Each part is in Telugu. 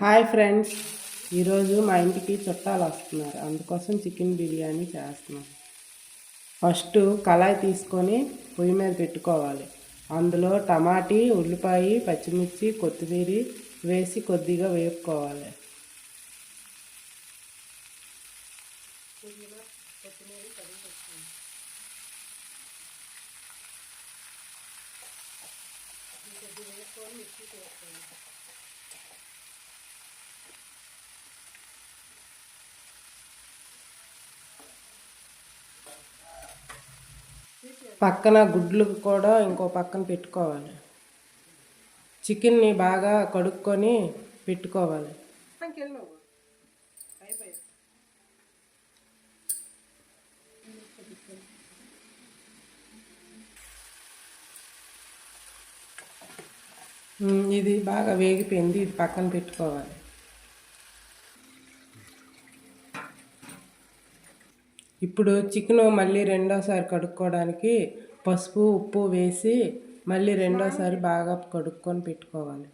Hi friends. ఈరోజు మా ఇంటికి చుట్టాలు వస్తున్నారు. అందుకోసం చికెన్ బిర్యానీ చేస్తున్నాం. ఫస్ట్ కళాయి తీసుకొని పొయ్యి మీద పెట్టుకోవాలి. అందులో టమాటీ ఉల్లిపాయ పచ్చిమిర్చి కొత్తిమీర వేసి కొద్దిగా వేపుకోవాలి. పక్కన గుడ్లు కూడా ఇంకో పక్కన పెట్టుకోవాలి. చికెన్ని బాగా కడుక్కొని పెట్టుకోవాలి. ఇది బాగా వేగిపోయింది ఇది పక్కన పెట్టుకోవాలి. ఇప్పుడు చికెను మళ్ళీ రెండోసారి కడుక్కోవడానికి పసుపు ఉప్పు వేసి మళ్ళీ రెండోసారి బాగా కడుక్కొని పెట్టుకోవాలి.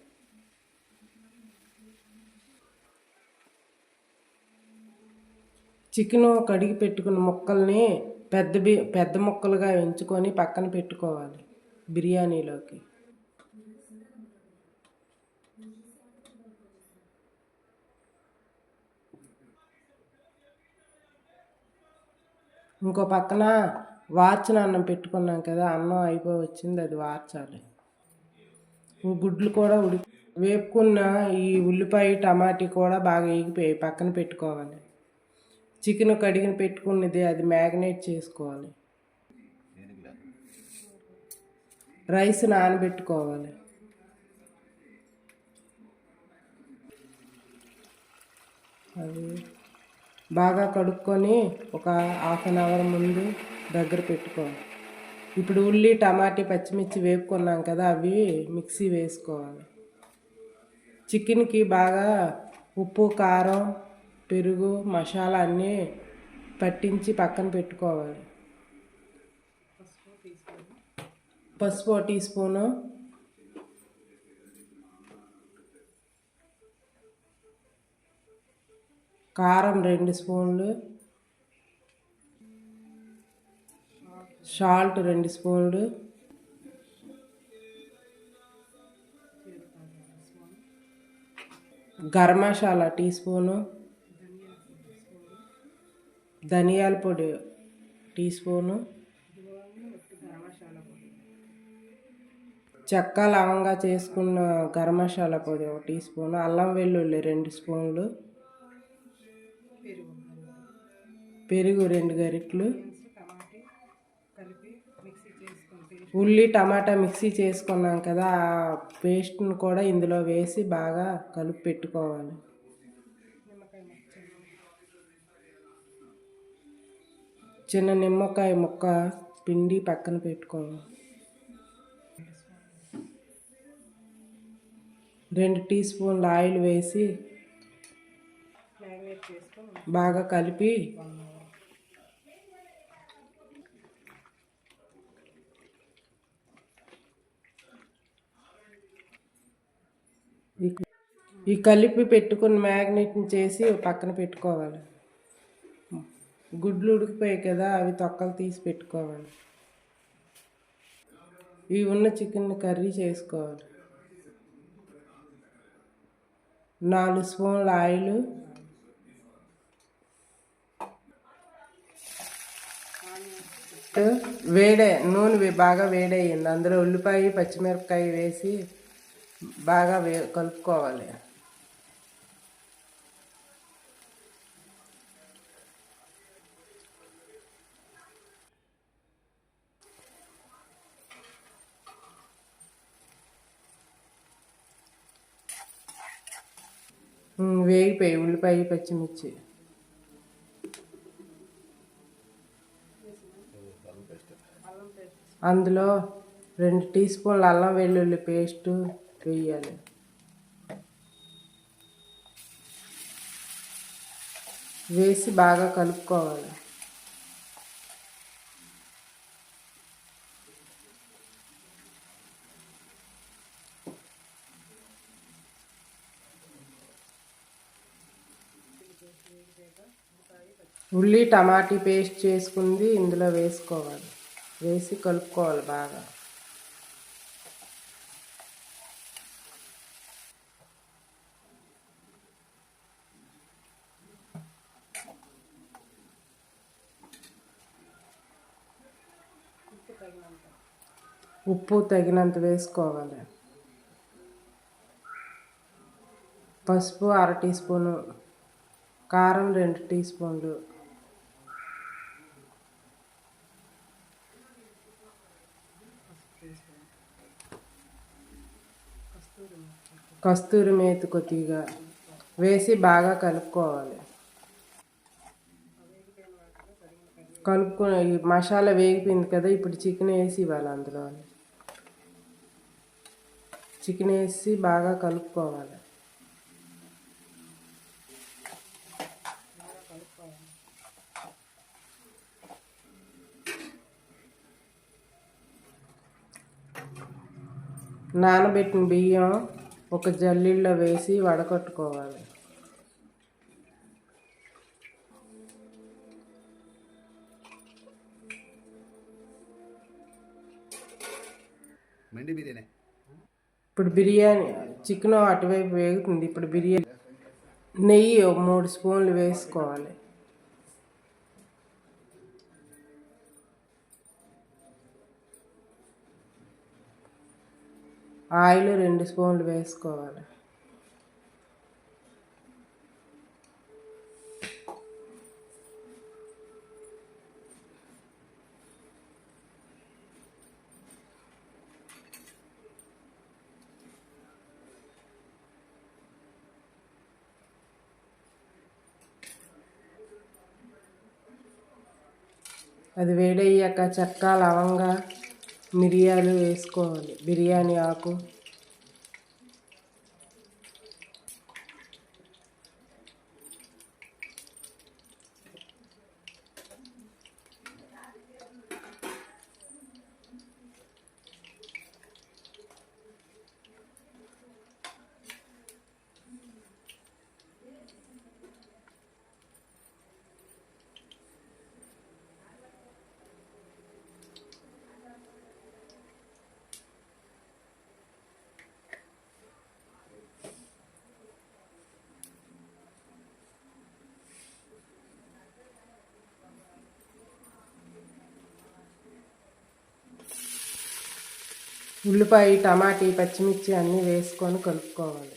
చికెను కడిగి పెట్టుకున్న ముక్కల్ని పెద్ద బి పెద్ద ముక్కలుగా ఎంచుకొని పక్కన పెట్టుకోవాలి బిర్యానీలోకి. ఇంకో పక్కన వార్చిన అన్నం పెట్టుకున్నాం కదా అన్నం అయిపోయి వచ్చింది అది వార్చాలి. గుడ్లు కూడా ఉడి వేపుకున్న ఈ ఉల్లిపాయ టమాటీ కూడా బాగా ఎగిపోయి పక్కన పెట్టుకోవాలి. చికెన్ కడిగిన పెట్టుకున్నది అది మ్యాగ్నేట్ చేసుకోవాలి. రైస్ నానబెట్టుకోవాలి. అది బాగా కడుక్కొని ఒక హాఫ్ అన్ అవర్ ముందు దగ్గర పెట్టుకోవాలి ఇప్పుడు ఉల్లి టమాటీ పచ్చిమిర్చి వేపుకున్నాం కదా అవి మిక్సీ వేసుకోవాలి. చికెన్కి బాగా ఉప్పు కారం పెరుగు మసాలా అన్నీ పట్టించి పక్కన పెట్టుకోవాలి. పసుపు టీ స్పూను. కారం రెండు స్పూన్లు. సాల్ట్ రెండు స్పూన్లు. Garam masala teaspoon. ధనియాల పొడి టీ స్పూను. చెక్క లవంగా చేసుకున్న గరం మసాలా పొడి ఒక టీ స్పూను. అల్లం వెల్లుల్లి రెండు స్పూన్లు. పెరుగు రెండు గరిట్లు. ఉల్లి టమాటా మిక్సీ చేసుకున్నాం కదా ఆ పేస్ట్ని కూడా ఇందులో వేసి బాగా కలిపి పెట్టుకోవాలి. చిన్న నిమ్మకాయ ముక్క పిండి పక్కన పెట్టుకోవాలి. రెండు టీ స్పూన్ల ఆయిల్ వేసి బాగా కలిపి ఈ- కలిపి పెట్టుకుని మ్యాగ్నెట్ని చేసి పక్కన పెట్టుకోవాలి. గుడ్లు ఉడికిపోయాయి కదా అవి తొక్కలు తీసి పెట్టుకోవాలి. ఇవి ఉన్న చికెన్ కర్రీ చేసుకోవాలి. నాలుగు స్పూన్ల ఆయిల్. వేడే నూనె బాగా వేడయ్యింది. అందులో ఉల్లిపాయ పచ్చిమిరపకాయ వేసి బాగా వే కలుపుకోవాలి. వేగిపోయి ఉల్లిపాయ పచ్చిమిర్చి. అందులో రెండు టీ స్పూన్ల అల్లం వెల్లుల్లి పేస్ట్ వేయాలి. వేసి బాగా కలుపుకోవాలి. ఉల్లి టమాటీ పేస్ట్ చేసుకుంది ఇందులో వేసుకోవాలి. వేసి కలుపుకోవాలి బాగా. ఉప్పు తగినంత వేసుకోవాలి. పసుపు అర టీ స్పూను కారం రెండు టీ స్పూన్లు. కస్తూరి మేతి కొద్దిగా వేసి బాగా కలుపుకోవాలి. కలుపుకొని ఈ మసాలా వేగిపోయింది కదా ఇప్పుడు చికెన్ వేసి ఇవ్వాలి అందులో చికెన్ వేసి బాగా కలుపుకోవాలి. నానబెట్టిన బియ్యం ఒక జల్లీలో వేసి వడకట్టుకోవాలి. ఇప్పుడు బిర్యానీ చికెన్ అటువైపు వేగుతుంది. ఇప్పుడు బిర్యానీ నెయ్యి మూడు స్పూన్లు వేసుకోవాలి. ఆయిల్ రెండు స్పూన్లు వేసుకోవాలి. అది వేడయ్యాక చెక్క లవంగా మిరియాలు వేసుకోవాలి. బిర్యానీ ఆకు. ఉల్లిపాయ టమాటీ పచ్చిమిర్చి అన్నీ వేసుకొని కలుపుకోవాలి.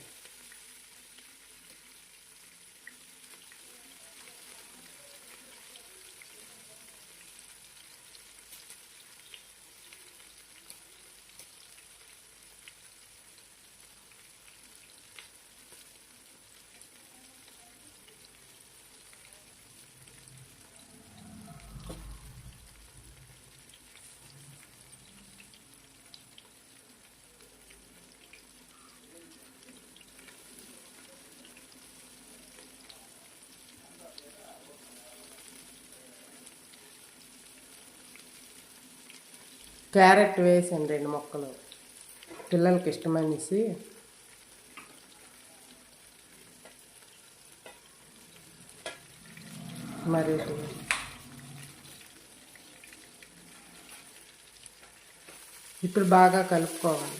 క్యారెట్ వేసాను రెండు మొక్కలు. పిల్లలకి ఇష్టమనేసి మరి ఇప్పుడు బాగా కలుపుకోవాలి.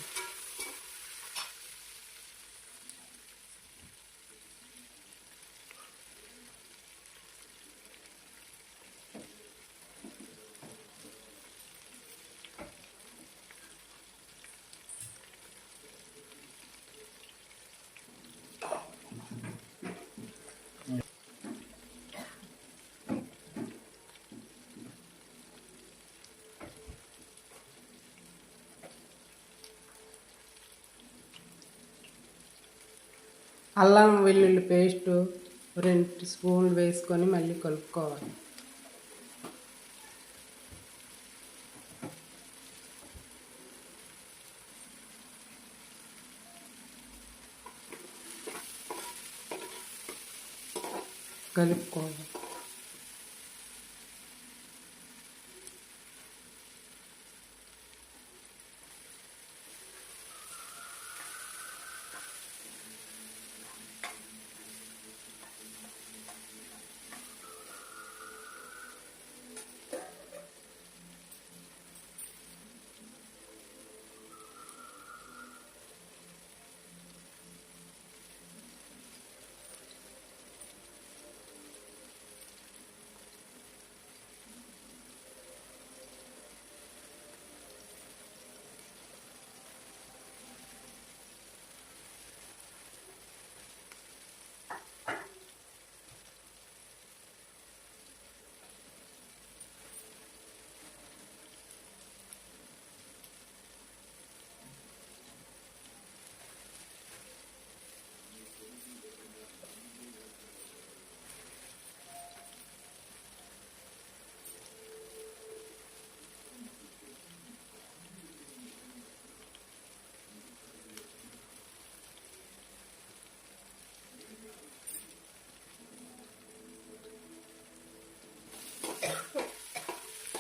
అల్లం వెల్లుల్లి పేస్టు రెండు స్పూన్లు వేసుకొని మళ్ళీ కలుపుకోవాలి. కలుపుకోవాలి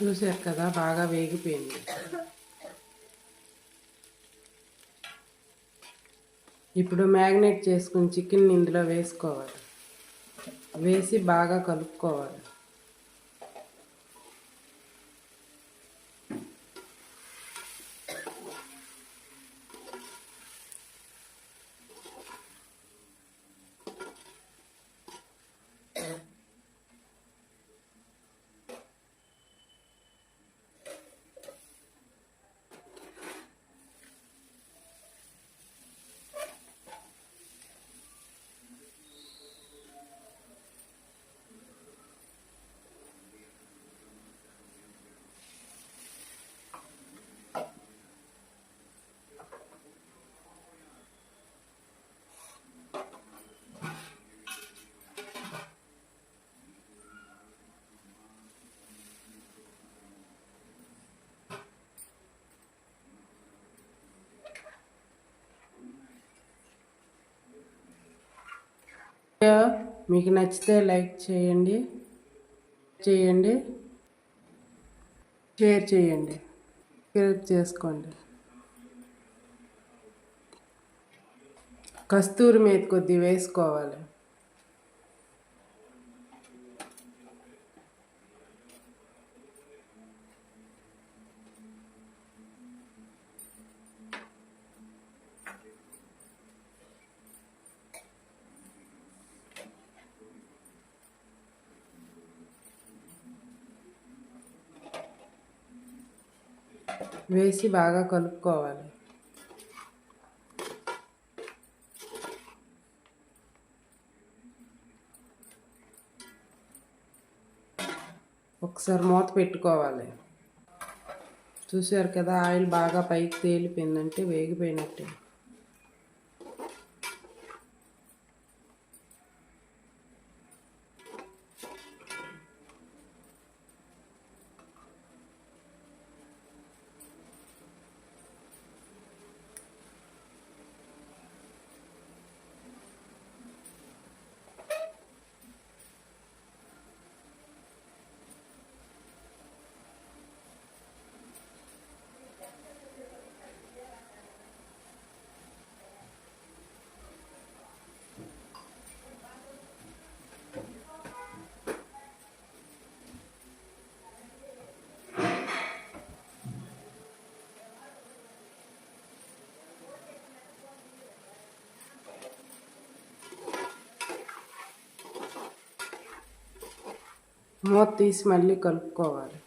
చూసారు కదా బాగా వేగిపోయింది. ఇప్పుడు మ్యాగ్నేట్ చేసుకుని చికెన్ ఇందులో వేసుకోవాలి. వేసి బాగా కలుపుకోవాలి. మీకు నచ్చితే లైక్ చేయండి చేయండి షేర్ చేయండి సబ్స్క్రైబ్ చేసుకోండి. కస్తూరి మీద కొద్ది వేసుకోవాలి. వేసి బాగా కలుపుకోవాలి. ఒకసారి మూత పెట్టుకోవాలి. చూశారు కదా ఆయిల్ బాగా పైకి తేలిపోయిందంటే వేగిపోయినట్టే. మూత తీసి మళ్ళీ కలుపుకోవాలి.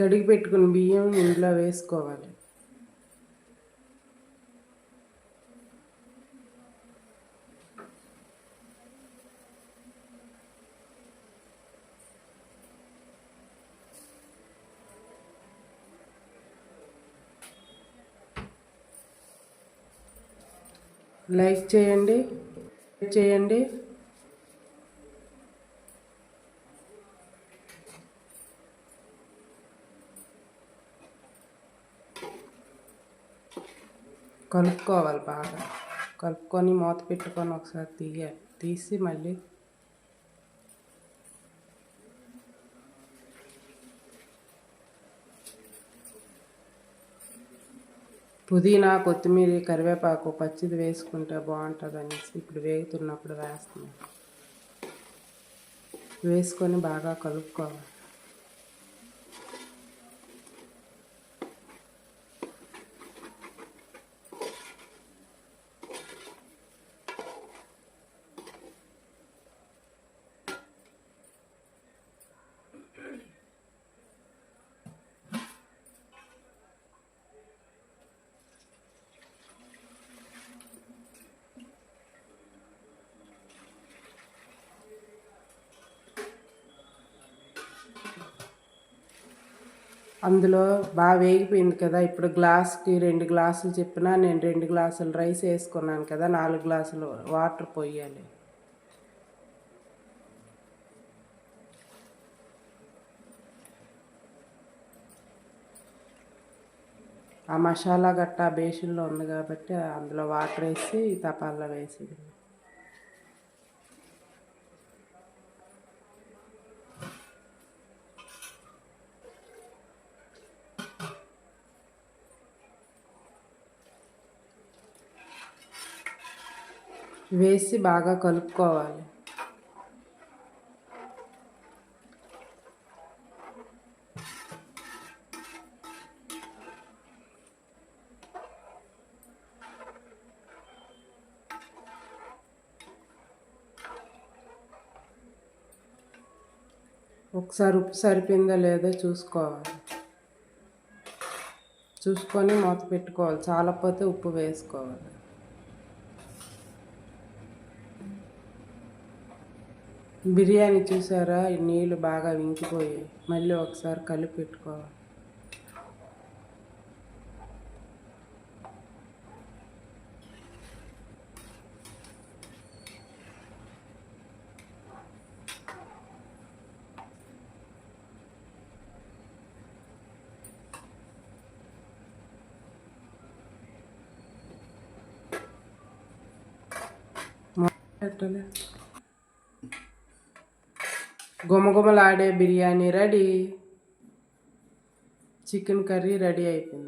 కడిగి పెట్టుకుని బియ్యం ఇందులో వేసుకోవాలి. లైక్ చేయండి చేయండి. కలుపుకోవాలి బాగా. కలుపుకొని మూత పెట్టుకొని ఒకసారి తీయాలి తీసి మళ్ళీ పుదీనా కొత్తిమీర కరివేపాకు పచ్చిది వేసుకుంటే బాగుంటుంది అనేసి ఇప్పుడు వేగుతున్నప్పుడు వేస్తున్నాను. వేసుకొని బాగా కలుపుకోవాలి. అందులో బాగా వేగిపోయింది కదా. ఇప్పుడు గ్లాస్కి రెండు గ్లాసులు చెప్పిన నేను రెండు గ్లాసులు రైస్ వేసుకున్నాను కదా. నాలుగు గ్లాసులు వాటర్ పోయాలి. ఆ మసాలా గట్ట బేషన్లో ఉంది కాబట్టి అందులో వాటర్ వేసి తపాల్లో వేసి వేసి బాగా కలుపుకోవాలి. ఒకసారి ఉప్పు సరిపోయిందో లేదో చూసుకోవాలి. చూసుకొని మూత పెట్టుకోవాలి. చాలపోతే ఉప్పు వేసుకోవాలి. బిర్యానీ చూసారా? నీళ్ళు బాగా వింకిపోయాయి. మళ్ళీ ఒకసారి కలిపి పెట్టుకోవాలి. పెట్టలే గుమగుమలాడే biryani ready. Chicken curry ready అయిపోయింది.